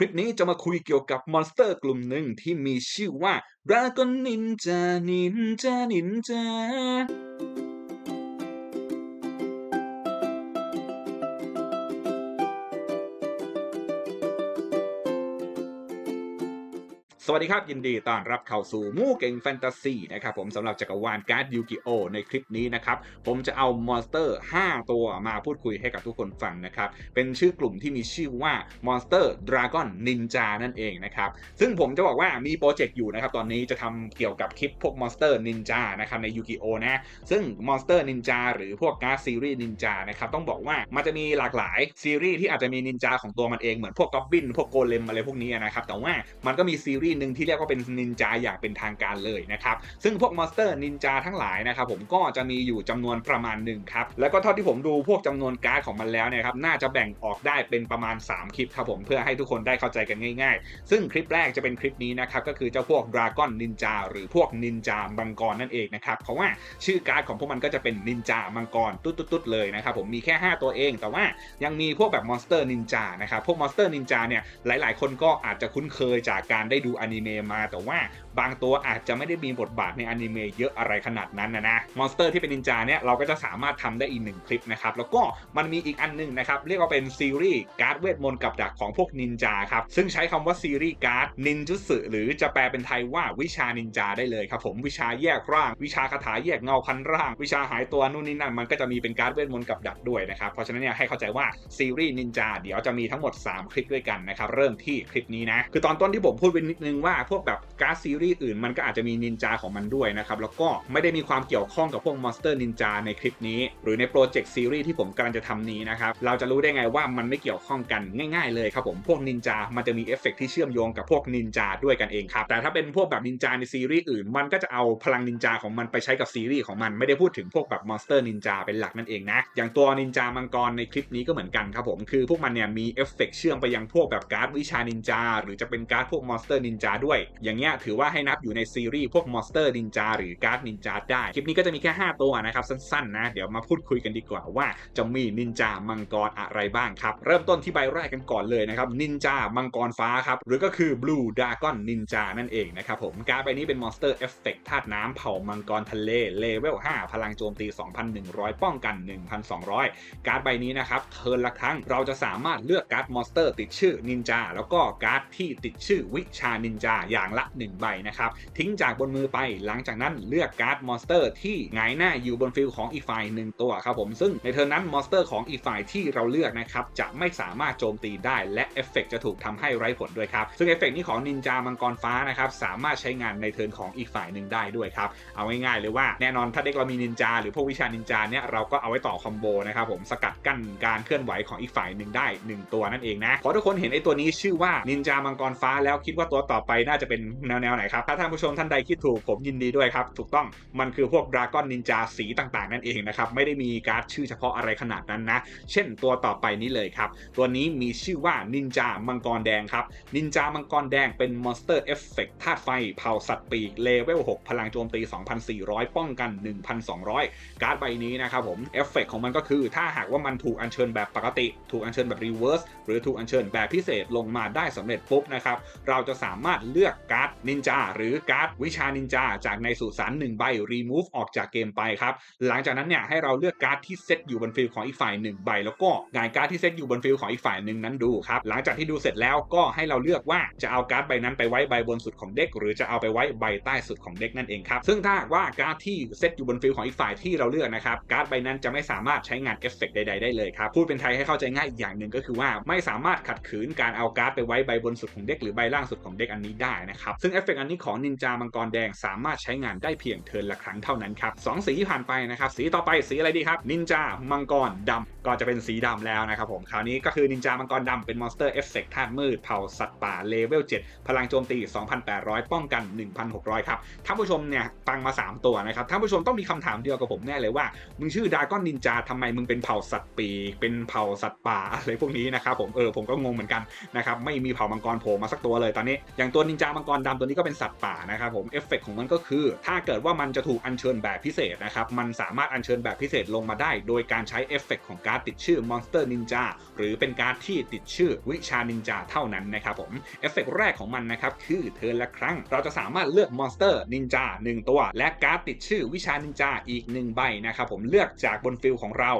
คลิปนี้จะมาคุยเกี่ยวกับมอนสเตอร์กลุ่มหนึ่งที่มีชื่อว่าดราก้อนนินจานินจานินจา สวัสดีครับ ยินดีต้อนรับเข้าสู่มู่เก่งแฟนตาซีนะครับผมสำหรับจักรวาลการ์ดยูกิโอในคลิปนี้นะครับ ผมจะเอามอนสเตอร์ 5 ตัวมาพูดคุยให้กับทุกคนฟังนะครับ เป็นชื่อกลุ่มที่มีชื่อว่า Monster Dragon Ninja นั่นเองนะครับ ซึ่งผมจะบอกว่ามีโปรเจกต์อยู่นะครับ ตอนนี้จะทำเกี่ยวกับคลิปพวก Monster Ninja นะครับในยูกิโอนะซึ่ง Monster Ninja หรือพวกการ์ดซีรีส์ Ninja นะครับต้องบอกว่ามันจะมีหลากหลายซีรีส์ที่อาจจะมีนินจาของตัวมันเองเหมือนพวกก็อบบินพวกโกเลมอะไรพวกนี้นะครับแต่ว่ามันก็มีซีรีส์หนึ่งที่เรียกว่าเป็นนินจาอย่างเป็นทางการเลยนะครับ ซึ่งพวกมอนสเตอร์นินจาทั้งหลายนะครับผมก็จะมีอยู่จำนวนประมาณหนึ่งครับ แล้วก็เท่าที่ผมดูพวกจำนวนการ์ดของมันแล้วเนี่ยครับน่าจะแบ่งออกได้เป็นประมาณ 3 คลิปครับผมเพื่อให้ทุกคนได้เข้าใจกันง่ายๆ ซึ่งคลิปแรกจะเป็นคลิปนี้นะครับก็คือเจ้าพวกดราก้อนนินจาหรือพวกนินจามังกรนั่นเองนะครับเพราะว่าชื่อการ์ดของพวกมันก็จะเป็นนินจามังกรตุ๊ดๆเลยนะครับผมมีแค่ 5 ตัวเอง แต่ว่ายังมีพวกแบบมอนสเตอร์นินจานะครับพวกมอนสเตอร์นินจาเนี่ยหลาย ๆ คนก็อาจจะคุ้นเคยจากการได้ดูอนิเมะมา แต่ว่าบางตัวอาจจะไม่ได้มีบทบาทในอนิเมะเยอะอะไรขนาดนั้นนะนะมอนสเตอร์ที่เป็นนินจาเนี่ยเราก็จะสามารถทำได้อีกหนึ่งคลิปนะครับแล้วก็มันมีอีกอันหนึงนะครับเรียกว่าเป็นซีรีส์การ์ดเวทมนต์กับดักของพวกนินจาครับซึ่งใช้คำว่าซีรีส์การ์ดนินจุสึหรือจะแปลเป็นไทยว่าวิชานินจาได้เลยครับผมวิชาแยกร่าง วิชาคาถาแยกเงาพันร่าง วิชาหายตัวนู่นนี่นั่นมันก็จะมีเป็นการ์ดเวทมนต์กับดักด้วยนะครับเพราะฉะนั้นเนี่ยให้เข้าใจว่าซีรีส์นินจาเดี๋ยวจะมีทั้งหมด 3 คลิปด้วยกันนะครับเริ่มที่คลิปนี้นะคือตอนต้นที่ผมพูดไปนิดนึงว่าพวกแบบการ์ดซีรีส์อื่นมันก็อาจจะมีนินจาของมันด้วยนะครับแล้วก็ไม่ได้มีความเกี่ยวข้องกับพวกมอนสเตอร์นินจาในคลิปนี้ หรือในโปรเจกต์ซีรีส์ที่ผมกำลังจะทำนี้นะครับเราจะรู้ได้ไงว่ามันไม่เกี่ยวข้องกันง่ายๆเลยครับผมพวกนินจา มันจะมีเอฟเฟกต์ที่เชื่อมโยงกับพวกนินจาด้วยกันเองครับแต่ถ้าเป็นพวกแบบนินจาในซีรีส์อื่น มันก็จะเอาพลังนินจาของมันไปใช้กับซีรีส์ของมันไม่ได้พูดถึงพวกแบบมอนสเตอร์นินจาเป็นหลักนั่นเองนะอย่างตัวนินจามังกรในคลิปนี้ก็เหมือนกันครับผมคือพวกมันเนี่ยมีเอฟเฟกเชื่อมไปยังพวกแบบการ์ดวิชานินจา หรือจะเป็นการ์ดพวกมอนสเตอร์นินจาด้วย อย่างเงี้ยถือว่าให้นับอยู่ในซีรีส์พวกมอนสเตอร์นินจาหรือการ์ดนินจาได้ คลิปนี้ก็จะมีแค่ 5 ตัวนะครับ สั้นๆนะ เดี๋ยวมาพูดคุยกันดีกว่าว่าจะมีนินจามังกรอะไรบ้างครับ เริ่มต้นที่ใบแรกกันก่อนเลยนะครับนินจามังกรฟ้าครับ หรือก็คือ Blue Dragon Ninja นั่นเองนะครับผมการ์ดใบนี้เป็นมอนสเตอร์เอฟเฟกต์ธาตุน้ำเผ่ามังกรทะเลเลเวล 5 พลังโจมตี 2,100 ป้องกัน 1,200 การ์ดใบนี้นะครับเทิร์นละครั้งเราจะสามารถเลือกการ์ดมอนสเตอร์ติดชื่อนินจาแล้วก็การ์ดที่ติดชื่อวิชานินจาอย่างละ 1 ใบนะครับ ทิ้งจากบนมือไปหลังจากนั้นเลือกการ์ดมอนสเตอร์ที่หงายหน้าอยู่บนฟิลของอีกฝ่ายหนึ่งตัวครับผมซึ่งในเทิร์นนั้นมอนสเตอร์ของอีกฝ่ายที่เราเลือกนะครับจะไม่สามารถโจมตีได้และเอฟเฟกจะถูกทำให้ไร้ผลด้วยครับ ซึ่งเอฟเฟกนี้ของนินจามังกรฟ้านะครับสามารถใช้งานในเทิร์นของอีกฝ่ายหนึ่งได้ด้วยครับ เอาง่ายๆเลยว่าแน่นอนถ้าเด็กเรามีนินจาหรือพวกวิชานินจาเนี่ยเราก็เอาไว้ต่อคอมโบนะครับผมสกัดกั้นการเคลื่อนไหวของอีกฝ่ายหนึ่งได้หนึ่งตัวนั่นเองนะขอทุกคนเห็นไอ้ตัวนี้ชื่อว่านินจามังกรฟ้าแล้วคิดว่าตัวต่อไปน่าจะเป็นแนวๆไหนครับ ถ้าท่านผู้ชมท่านใดคิดถูกผมยินดีด้วยครับ ถูกต้องมันคือพวกดราก้อนนินจาสีต่างๆ นั่นเองนะครับ ไม่ได้มีการ์ดชื่อเฉพาะอะไรขนาดนั้นนะ เช่นตัวต่อไปนี้เลยครับ ตัวนี้มีชื่อว่านินจามังกรแดงครับ นินจามังกรแดงเป็นมอนสเตอร์เอฟเฟกต์ธาตุไฟเผาสัตว์ปีกเลเวล 6 พลังโจมตี 2,400 ป้องกัน 1,200 การ์ดใบนี้นะครับผมเอฟเฟกต์ของมันก็คือ ถ้าหากว่ามันถูกอัญเชิญแบบปกติ ถูกอัญเชิญแบบรีเวิร์สหรือถูกอัญเชิญแบบพิเศษลงมาได้สำเร็จปุ๊บนะครับเราจะสามารถเลือกการ์ดนินจาหรือการ์ดวิชานินจาจากในสุสานหนึ่งใบ remove ออกจากเกมไปครับ หลังจากนั้นเนี่ยให้เราเลือกการ์ดที่เซตอยู่บนฟิลของอีกฝ่ายหนึ่งใบ แล้วก็งายการ์ดที่เซตอยู่บนฟิลของอีกฝ่ายหนึ่งนั้นดูครับ หลังจากที่ดูเสร็จแล้วก็ให้เราเลือกว่าจะเอาการ์ดใบนั้นไปไว้ใบบนสุดของเด็ก หรือจะเอาไปไว้ใบใต้สุดของเด็กนั่นเองครับซึ่งถ้าว่าการ์ดที่เซตอยู่บนฟิลของอีกฝ่ายที่เราเลือกนะครับการ์ดใบนั้นจะไม่สามารถใช้งานเอฟเฟกต์ใดๆได้เลยครับพูดเป็นไทยให้เข้าใจง่ายอีกอย่างหนึ่งก็คือว่าไม่สามารถขัดขืนการเอาการ์ดไปไว้ใบบนสุดของเด็กหรือใบล่างสุดของเด็กอันนี้ได้นะครับ ซึ่งเอฟเฟกต์อันนี้ของนินจามังกรแดงสามารถใช้งานได้เพียงเทิร์นละครั้งเท่านั้นครับสองสีผ่านไปนะครับสีต่อไปสีอะไรดีครับนินจามังกรดำก็จะเป็นสีดำแล้วนะครับผมคราวนี้ก็คือนินจามังกรดำเป็นมอนสเตอร์เอฟเฟกต์ธาตุมืดเผ่าสัตว์ป่าเลเวล7พลังโจมตี 2,800 ป้องกัน 1,600 ครับท่านผู้ชมเนี่ยฟังมา 3 ตัวนะครับท่านผู้ชมต้องมีคำถามเดียวกับผมแน่เลยว่า มึงชื่อดาก้อนนินจาทำไมมึงเป็นเผ่าสัตว์ปีกเป็นเผ่าสัตว์ป่าอะไรพวกนี้นะครับผมเออผมก็งงเหมือนกันนะครับไม่มีเผ่ามังกรโผล่มาสักตัวเลยตอนนี้ย่างอย่างตัวนินจามังกรดำตัวนี้ก็เป็นสัตว์ป่านะครับผมเอฟเฟกของมันก็คือ ถ้าเกิดว่ามันจะถูกอัญเชิญแบบพิเศษนะครับมันสามารถอัญเชิญแบบพิเศษลงมาได้ โดยการใช้เอฟเฟกของการ์ดติดชื่อ Monster Ninja หรือเป็นการ์ดที่ติดชื่อวิชานินจาเท่านั้นนะครับผมเอฟเฟกแรกของมันนะครับคือเทิร์นละครั้ง เราจะสามารถเลือกมอนสเตอร์นินจา1ตัว และการ์ดติดชื่อวิชานินจาอีก 1 ใบนะครับผมเลือกจากบนฟิลของเรา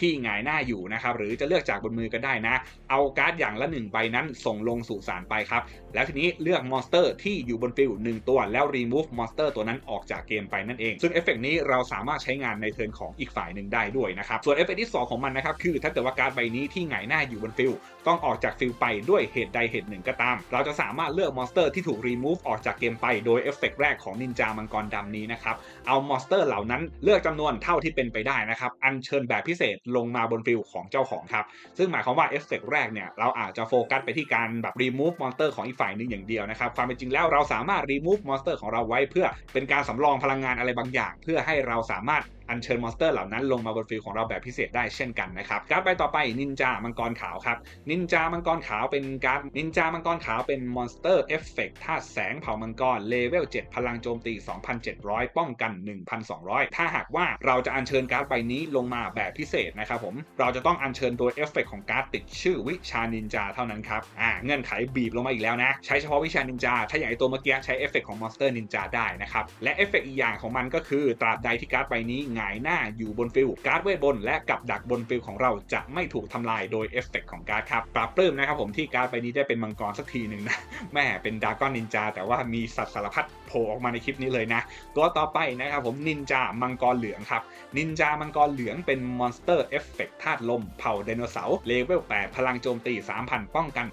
ที่หงายหน้าอยู่นะครับหรือจะเลือกจากบนมือก็ได้นะ เอาการ์ดอย่างละ1ใบนั้นส่งลงสู่สารไปครับ แล้วทีนี้เลือกมอนสเตอร์ที่อยู่บนฟิล1ตัวแล้ว remove มอนสเตอร์ตัวนั้นออกจากเกมไปนั่นเอง ซึ่งเอฟเฟกนี้เราสามารถใช้งานในเทิร์นของอีกฝ่ายหนึ่งได้ด้วยนะครับ ส่วนเอฟเฟกที่ 2 ของมันนะครับ คือถ้าเกิดว่าการ์ดใบนี้ที่หงายหน้าอยู่บนฟิลต้องออกจากฟิลไปด้วยเหตุใดเหตุหนึ่งก็ตาม เราจะสามารถเลือกมอนสเตอร์ที่ถูก remove ออกจากเกมไปโดยเอฟเฟกแรกของนินจามังกรดำนี้นะครับเอามอนสเตอร์เหล่านั้นเลือกจำนวนเท่าที่เป็นไปได้นะครับอัญเชิญแบบพิเศษลงมาบนฟิลของเจ้าของครับ ซึ่งหมายความว่าเอฟเฟกแรกเนี่ยเราอาจจะโฟกัสไปที่การแบบรีมูฟมอนสเตอร์ของอีกฝ่ายหนึงอย่างเดียวนะครับ ความเป็นจริงแล้วเราสามารถรีมูฟมอนสเตอร์ของเราไว้ เพื่อเป็นการสำรองพลังงานอะไรบางอย่าง เพื่อให้เราสามารถ อัญเชิญมอนสเตอร์เหล่านั้นลงมาบนฟิลของเราแบบพิเศษได้เช่นกันนะครับการ์ดใบต่อไปนินจามังกรขาวครับนินจามังกรขาวเป็นการ์ดนินจามังกรขาวเป็นมอนสเตอร์เอฟเฟกธาตุแสงเผามังกรเลเวล7พลังโจมตี 2,700 ป้องกัน 1,200 ถ้าหากว่าเราจะอัญเชิญการ์ดใบนี้ลงมาแบบพิเศษนะครับผมเราจะต้องอัญเชิญตัวเอฟเฟกของการ์ดติดชื่อวิชานินจาเท่านั้นครับอ่าเงื่อนไขบีบลงมาอีกแล้วนะใช้เฉพาะวิชานินจาถ้าอย่างไอตัวเมื่อกี้ใช้เอฟเฟกของมอนสเตอร์นินจาได้นะครับและเอฟเฟกอีกอย่างของมันก็คือตราบใดที่การ์ดใบนี้งายหน้าอยู่บนฟิลการ์ดเวทบน และกับดักบนฟิลของเราจะไม่ถูกทำลายโดยเอฟเฟกของการ์ดครับปราบปลื้มนะครับผมที่การ์ดใบนี้ได้เป็นมังกรสักทีหนึ่งนะแม่เป็นดากอนนินจาแต่ว่ามีสัตว์สารพัดโผล่ออกมาในคลิปนี้เลยนะตัวต่อไปนะครับผมนินจามังกรเหลืองครับนินจามังกรเหลืองเป็นมอนสเตอร์เอฟเฟกธาตุลมเผ่าไดโนเสาร์เลเวล8พลังโจมตี 3,000 ป้องกัน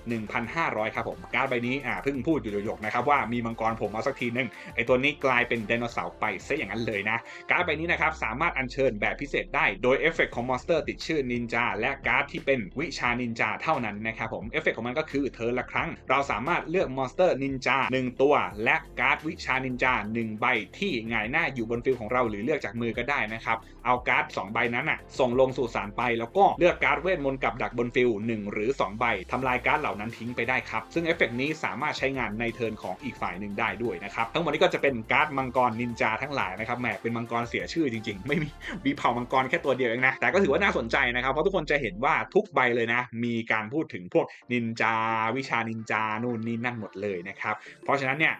1,500 ครับผมการ์ดใบนี้อ่าเพิ่งพูดอยู่หยกๆนะครับว่ามีมังกรผมมาสักทีหนึงไอตัวนี้กลายเป็นไดโนเสาร์ไปซะอย่างนั้นเลยนะการ์ดใบนี้นะครับสาามารถอัญเชิญแบบพิเศษได้ โดยเอฟเฟกของมอนสเตอร์ติดชื่อนินจาและการ์ดที่เป็นวิชานินจาเท่านั้นนะครับผมเอฟเฟกของมันก็คือเทิร์นละครั้ง เราสามารถเลือกมอนสเตอร์นินจา1ตัว และการ์ดวิชานินจา1ใบที่หงายหน้าอยู่บนฟิลของเราหรือเลือกจากมือก็ได้นะครับเอาการ์ด2ใบนั้นอะส่งลงสู่สารไปแล้วก็เลือกการ์ดเวทมนต์กับดักบนฟิล1หรือ 2 ใบทำลายการ์ดเหล่านั้นทิ้งไปได้ครับซึ่งเอฟเฟกนี้สามารถใช้งานในเทิร์นของอีกฝ่ายหนึ่งได้ด้วยนะครับทั้งหมดนี้ก็จะเป็นการ์ดมังกรนินจาทั้งหลายนะครับแหมเป็นมังกรเสียชื่อจริงไม่มีมีเผ่ามังกรแค่ตัวเดียวเองนะ แต่ก็ถือว่าน่าสนใจนะครับ เพราะทุกคนจะเห็นว่าทุกใบเลยนะ มีการพูดถึงพวกนินจา วิชานินจา นู่นนี่นั่นหมดเลยนะครับ เพราะฉะนั้นเนี่ย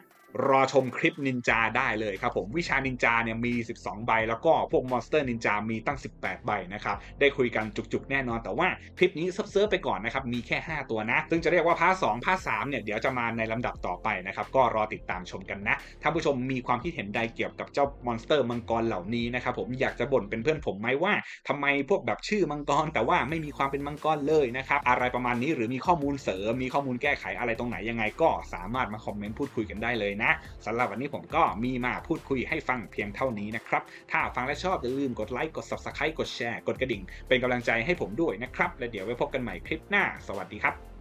รอชมคลิปนินจาได้เลยครับผมวิชานินจาเนี่ยมี 12 ใบ แล้วก็พวกมอนสเตอร์นินจามีตั้ง 18 ใบนะครับได้คุยกันจุกๆ แน่นอน แต่ว่าคลิปนี้ซับเซิร์ฟไปก่อนนะครับมีแค่ 5 ตัวนะซึ่งจะเรียกว่าพาร์ท2พาร์ท3เนี่ยเดี๋ยวจะมาในลำดับต่อไปนะครับก็รอติดตามชมกันนะถ้านผู้ชมมีความคิดเห็นใดเกี่ยวกับเจ้ามอนสเตอร์มังกรเหล่านี้นะครับผมอยากจะบ่นเป็นเพื่อนผมไหมว่าทำไมพวกแบบชื่อมังกร แต่ว่าไม่มีความเป็นมังกรเลยนะครับอะไรประมาณนี้หรือมีข้อมูลเสริมมีข้อมูลแก้ไขอะไรตรงไหนยังไงก็สามารถมาคอมเมนต์พูดคุยกันได้เลยนะสำหรับวันนี้ผมก็มีมาพูดคุยให้ฟังเพียงเท่านี้นะครับ ถ้าฟังและชอบอย่าลืมกดไลค์กด Subscribe กดแชร์กดกระดิ่ง เป็นกำลังใจให้ผมด้วยนะครับ และเดี๋ยวไว้พบกันใหม่คลิปหน้า สวัสดีครับ